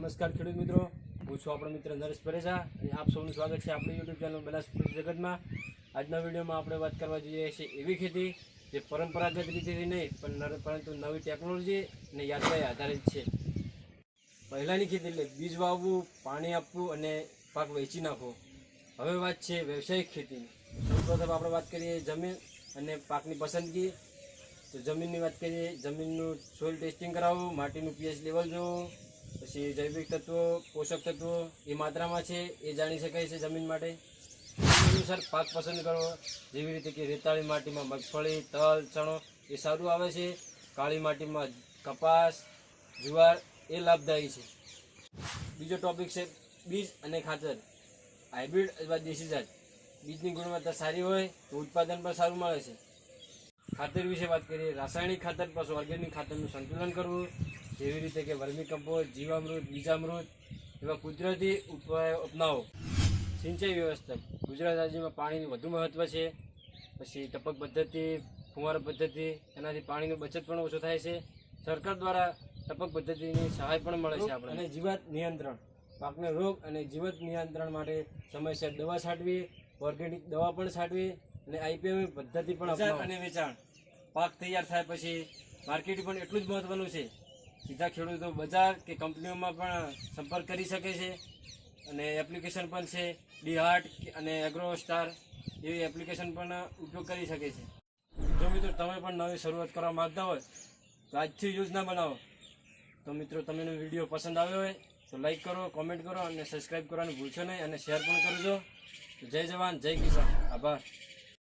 નમસ્કાર ખેડૂત મિત્રો. હું છું આપણો મિત્ર નરેશ પરેજા અને આપ સૌનું સ્વાગત છે આપણી યુટ્યુબ ચેનલ બનાસ જગતમાં. આજના વિડીયોમાં આપણે વાત કરવા જઈએ છીએ એવી ખેતી જે પરંપરાગત રીતેથી નહીં, પણ પરંતુ નવી ટેકનોલોજી અને યાત્રાએ આધારિત છે. પહેલાંની ખેતી એટલે બીજ વાવવું, પાણી આપવું અને પાક વેચી નાખવો. હવે વાત છે વ્યવસાયિક ખેતીની. સૌપ્રથમ આપણે વાત કરીએ જમીન અને પાકની પસંદગી. તો જમીનની વાત કરીએ, જમીનનું સોઇલ ટેસ્ટિંગ કરાવવું, માટીનું પીએચ લેવલ જોવું પછી જૈવિક તત્વો, પોષક તત્વો એ માત્રામાં છે, એ જાણી શકાય છે જમીન માટે. અનુસાર પાક પસંદ કરવો, જેવી રીતે કે રેતાળી માટીમાં મગફળી, તલ, ચણો એ સારું આવે છે. કાળી માટીમાં કપાસ, જુવાર એ લાભદાયી છે. બીજો ટોપિક છે બીજ અને ખાતર. હાઇબ્રિડ અથવા દેશી જાત. બીજની ગુણવત્તા સારી હોય તો ઉત્પાદન પણ સારું મળે છે. ખાતર વિશે વાત કરીએ. રાસાયણિક ખાતર plus ઓર્ગેનિક ખાતરનું સંતુલન કરવું. જેવી રીતે કે વર્મી કમ્પોઝ જીવામૃત બીજામૃત એવા કુદરતી ઉપાયો અપનાવો. સિંચાઈ વ્યવસ્થા. ગુજરાત રાજ્યમાં પાણીનું વધુ મહત્ત્વ છે. પછી ટપક પદ્ધતિ ફુવારા પદ્ધતિ એનાથી પાણીની બચત પણ ઓછો થાય છે. સરકાર દ્વારા ટપક પદ્ધતિની સહાય પણ મળે છે આપણે અને જીવાત નિયંત્રણ. પાકને રોગ અને જીવત નિયંત્રણ માટે સમયસર દવા છાંટવી ઓર્ગેનિક દવા પણ છાંટવી અને આઈપીએમ પદ્ધતિ પણ અને વેચાણ. પાક તૈયાર થાય પછી માર્કેટિંગ પણ એટલું જ મહત્વનું છે. સીધા ખેડૂતો બજાર કે કંપનીઓમાં પણ સંપર્ક કરી શકે છે અને એપ્લિકેશન પણ છે ડી હાર્ટ અને એગ્રો સ્ટાર એવી એપ્લિકેશન પણ ઉપયોગ કરી શકે છે. જો મિત્રો તમે પણ નવી શરૂઆત કરવા માગતા હોય, તો આજથી યોજના બનાવો. તો મિત્રો તમને વીડિયો પસંદ આવ્યો હોય, તો લાઈક કરો, કોમેન્ટ કરો અને સબસ્ક્રાઈબ કરવાનું ભૂલશો નહીં અને શેર પણ કરજો. જય જવાન, જય કિસાન. આભાર.